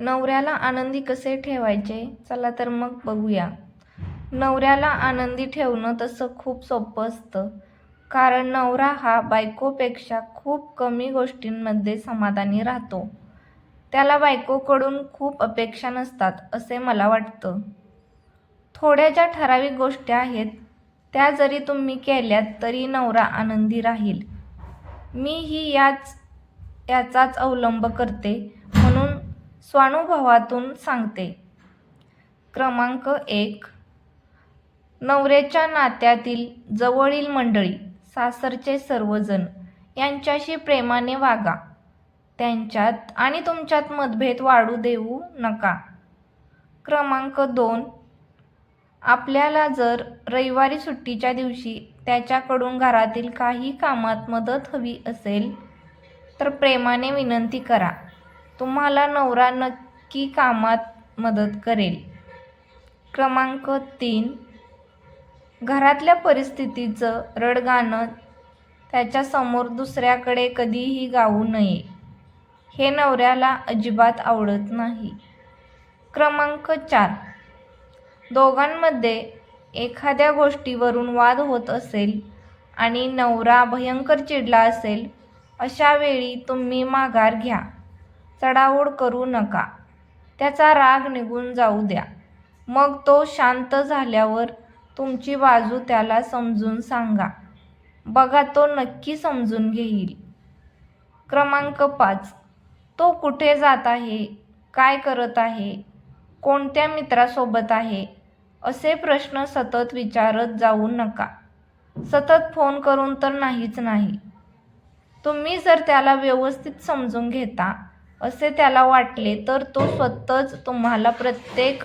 नवऱ्याला आनंदी कसे ठेवायचे? चला तर मग बघूया. नवऱ्याला आनंदी ठेवणं तसं खूप सोपं असतं. कारण नवरा हा बायकोपेक्षा खूप कमी गोष्टींमध्ये समाधानी राहतो. त्याला बायकोकडून खूप अपेक्षा नसतात असे मला वाटतं. थोड्या ज्या ठराविक गोष्टी आहेत त्या जरी तुम्ही केल्यात तरी नवरा आनंदी राहील. मी ही याच याचाच अवलंब करते. म्हणून स्वानुभवातून सांगते. क्रमांक एक. नवऱ्याच्या नात्यातील जवळील मंडळी सासरचे सर्वजण यांच्याशी प्रेमाने वागा. त्यांच्यात आणि तुमच्यात मतभेद वाढू देऊ नका. क्रमांक दोन. आपल्याला जर रविवारी सुट्टीच्या दिवशी त्याच्याकडून घरातील काही कामात मदत हवी असेल तर प्रेमाने विनंती करा. तुम्हाला नवरा नक्की कामात मदत करेल. क्रमांक तीन. घरातल्या परिस्थितीचं रडगाणं त्याच्यासमोर दुसऱ्याकडे कधीही गाऊ नये. हे नवऱ्याला अजिबात आवडत नाही. क्रमांक चार. दोघांमध्ये एखाद्या गोष्टीवरून वाद होत असेल आणि नवरा भयंकर चिडला असेल अशा वेळी तुम्ही माघार घ्या. चढाओढ करू नका. त्याचा राग निघून जाऊ द्या. मग तो शांत झाल्यावर तुमची बाजू त्याला समजून सांगा. बघा तो नक्की समजून घेईल. क्रमांक पाच. तो कुठे जात आहे? काय करत आहे? कोणत्या मित्रासोबत आहे? असे प्रश्न सतत विचारत जाऊ नका. सतत फोन करून तर नाहीच नाही. तुम्ही जर त्याला व्यवस्थित समजून घेता असे त्याला वाटले तर तो स्वतःच तुम्हाला प्रत्येक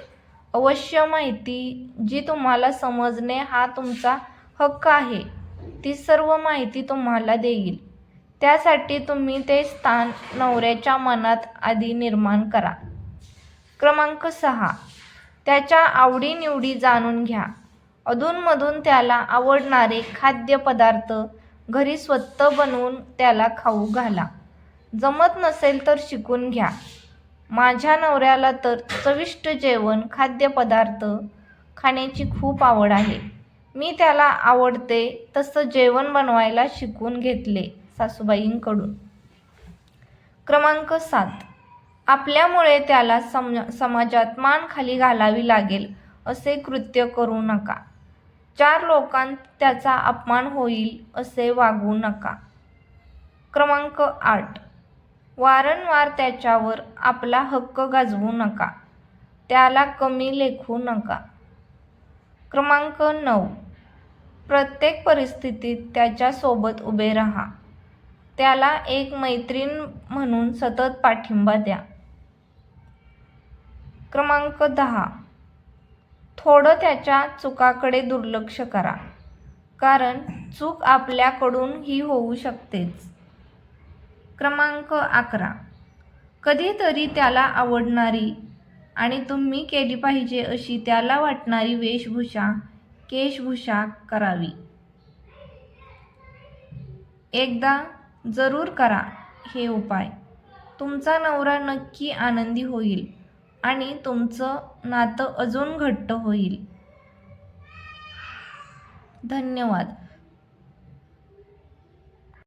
अवश्य माहिती जी तुम्हाला समजणे हा तुमचा हक्क आहे ती सर्व माहिती तुम्हाला देईल. त्यासाठी तुम्ही ते स्थान नवऱ्याच्या मनात आधी निर्माण करा. क्रमांक सहा. त्याच्या आवडीनिवडी जाणून घ्या. अधूनमधून त्याला आवडणारे खाद्यपदार्थ घरी स्वतः बनवून त्याला खाऊ घाला. जमत नसेल तर शिकून घ्या. माझ्या नवऱ्याला तर चविष्ट जेवण खाद्यपदार्थ खाण्याची खूप आवड आहे. मी त्याला आवडते तसं जेवण बनवायला शिकून घेतले सासूबाईंकडून. क्रमांक सात. आपल्यामुळे त्याला सम समाजात मान खाली घालावी लागेल असे कृत्य करू नका. चार लोकांत त्याचा अपमान होईल असे वागू नका. क्रमांक आठ. वारंवार त्याच्यावर आपला हक्क गाजवू नका. त्याला कमी लेखू नका. क्रमांक नऊ. प्रत्येक परिस्थितीत त्याच्यासोबत उभे राहा. त्याला एक मैत्रीण म्हणून सतत पाठिंबा द्या. क्रमांक दहा. थोडं त्याच्या चुकाकडे दुर्लक्ष करा. कारण चूक आपल्याकडून ही होऊ शकतेच. क्रमांक अकरा. कधीतरी त्याला आवडणारी आणि तुम्ही केली पाहिजे अशी त्याला वाटणारी वेशभूषा केशभूषा करावी. एकदा जरूर करा हे उपाय. तुमचा नवरा नक्की आनंदी होईल आणि तुमचं नातं अजून घट्ट होईल. धन्यवाद.